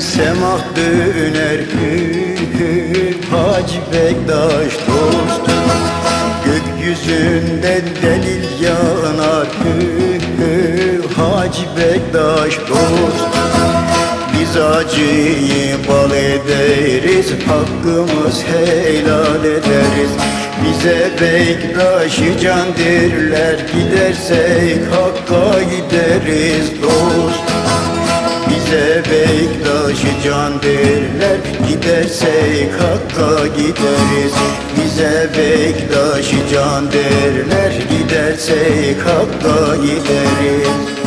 semah döner hü, hü, Hacı Bektaş dost Gökyüzünde delil yanar hü, Hacı Bektaş dost Biz acıyı bal ederiz Hakkımız helal ederiz. Bize Bektaş'ı can derler Gidersek Hakk'a gideriz dost can derler Gidersek Hakk'a gideriz. Bize Bektaş'ı can derler Gidersek Hakk'a gideriz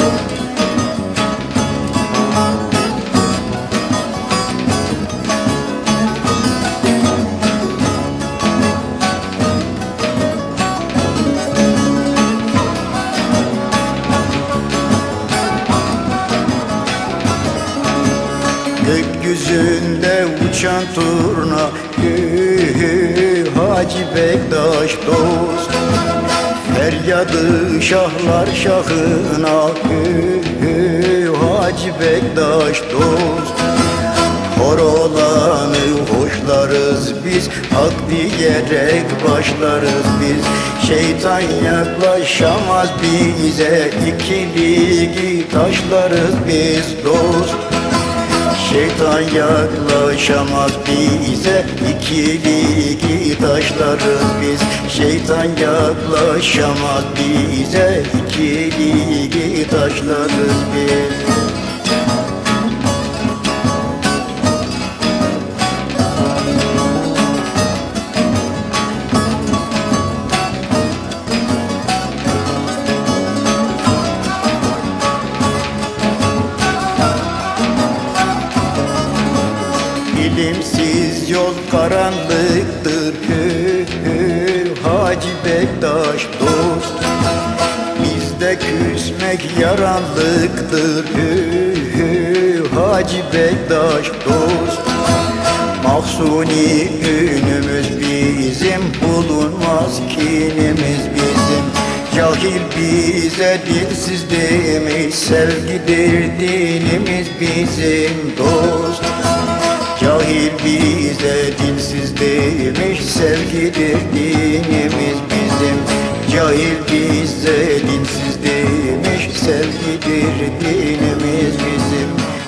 Gökyüzünde uçan turna hü, hü, Hacı Bektaş dost. Feryadı şahlar şahına hü, hü, Hacı Bektaş dost. Hor olanı hoşlarız biz Hak diyerek başlarız biz. Şeytan yaklaşamaz bize İkiligi taşlarız biz dost Şeytan yaklaşamaz bize İkili taşlarız biz. Şeytan yaklaşamaz bize İkili taşlarız biz İlimsiz yol karanlıktır. Hü, hü, Hacı Bektaş dost. Bizde küsmek yaranlıktır. Hü, hü, Hacı Bektaş dost. Mahsuni günümüz bizim Bulunmaz kinimiz bizim. Cahil bize dilsiz demiş Sevgidir dinimiz bizim dost değil bize Dinsiz demiş sevgidir dinimiz bizim. Cahil değil